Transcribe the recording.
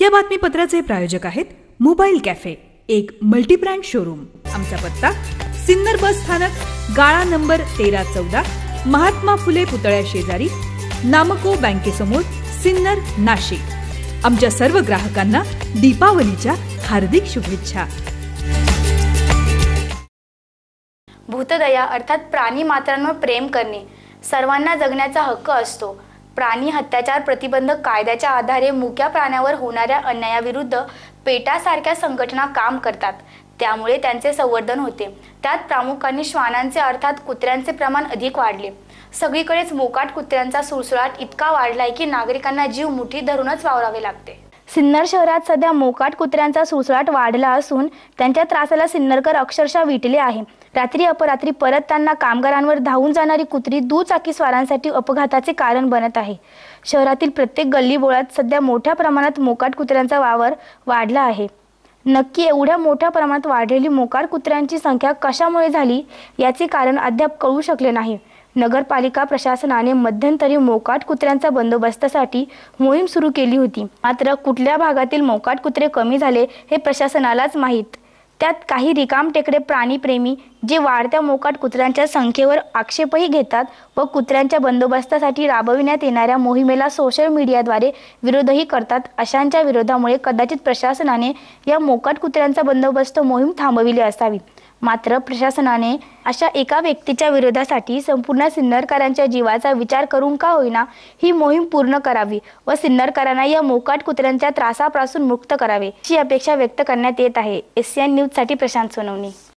या बातमीपत्राचे प्रायोजक आहेत मोबाईल कॅफे एक मल्टीब्रँड शोरूम. आमचा पत्ता सिन्नर बस स्थानक गाळा नंबर तेरा चौदा महात्मा फुले पुतळ्या शेजारी नामको बँकेसमोर सिन्नर नाशिक. आमच्या सर्व ग्राहकांना दीपावलीच्या हार्दिक शुभेच्छा. भूतदया अर्थात प्राणी मात्रांवर प्रेम करणे सर्वांना जगण्याचा हक्क असतो. प्राणी हत्याचार प्रतिबंधक कायद्याच्या आधारे मुक्या प्राण्यावर होणाऱ्या अन्यायाविरुद्ध पेटासारख्या संघटना काम करतात. त्यामुळे त्यांचे संवर्धन होते. त्यात प्रामुख्याने श्वानांचे अर्थात कुत्र्यांचे प्रमाण अधिक वाढले. सगळीकडेच मोकाट कुत्र्यांचा सुळसुळाट इतका वाढलाय की नागरिकांना जीव मुठी धरूनच वावरावे लागते. सिन्नर शहरात सध्या मोकाट कुत्र्यांचा सुसळाट वाढला असून त्यांच्या त्रासाला सिन्नरकर अक्षरशः विटले आहे. रात्री अपरात्री परत त्यांना कामगारांवर धावून जाणारी कुत्री दुचाकी स्वारांसाठी अपघाताचे कारण बनत आहे. शहरातील प्रत्येक गल्लीबोळात सध्या मोठ्या प्रमाणात मोकाट कुत्र्यांचा वावर वाढला आहे. नक्की एवढ्या मोठ्या प्रमाणात वाढलेली मोकाट कुत्र्यांची संख्या कशामुळे झाली याचे कारण अद्याप कळू शकले नाही. नगरपालिका प्रशासनाने मध्यंतरी मोकाट कुत्र्यांचा बंदोबस्तासाठी मोहीम सुरू केली होती. मात्र कुठल्या भागातील मोकाट कुत्रे कमी झाले हे प्रशासनालाच माहीत. त्यात काही रिकाम टेकडे प्राणीप्रेमी जे वाढत्या मोकाट कुत्र्यांच्या संख्येवर आक्षेपही घेतात व कुत्र्यांच्या बंदोबस्तासाठी राबविण्यात येणाऱ्या मोहिमेला सोशल मीडियाद्वारे विरोधही करतात अशांच्या विरोधामुळे कदाचित प्रशासनाने या मोकाट कुत्र्यांचा बंदोबस्त मोहीम थांबविली असावी. मात्र प्रशासनाने अशा एका व्यक्तीच्या विरोधासाठी संपूर्ण सिन्नरकरांच्या जीवाचा विचार करून का होईना ही मोहीम पूर्ण करावी व सिन्नरकरांना या मोकाट कुत्र्यांच्या त्रासापासून मुक्त करावे अशी अपेक्षा व्यक्त करण्यात येत आहे. एशियन न्यूजसाठी प्रशांत सोनवणी.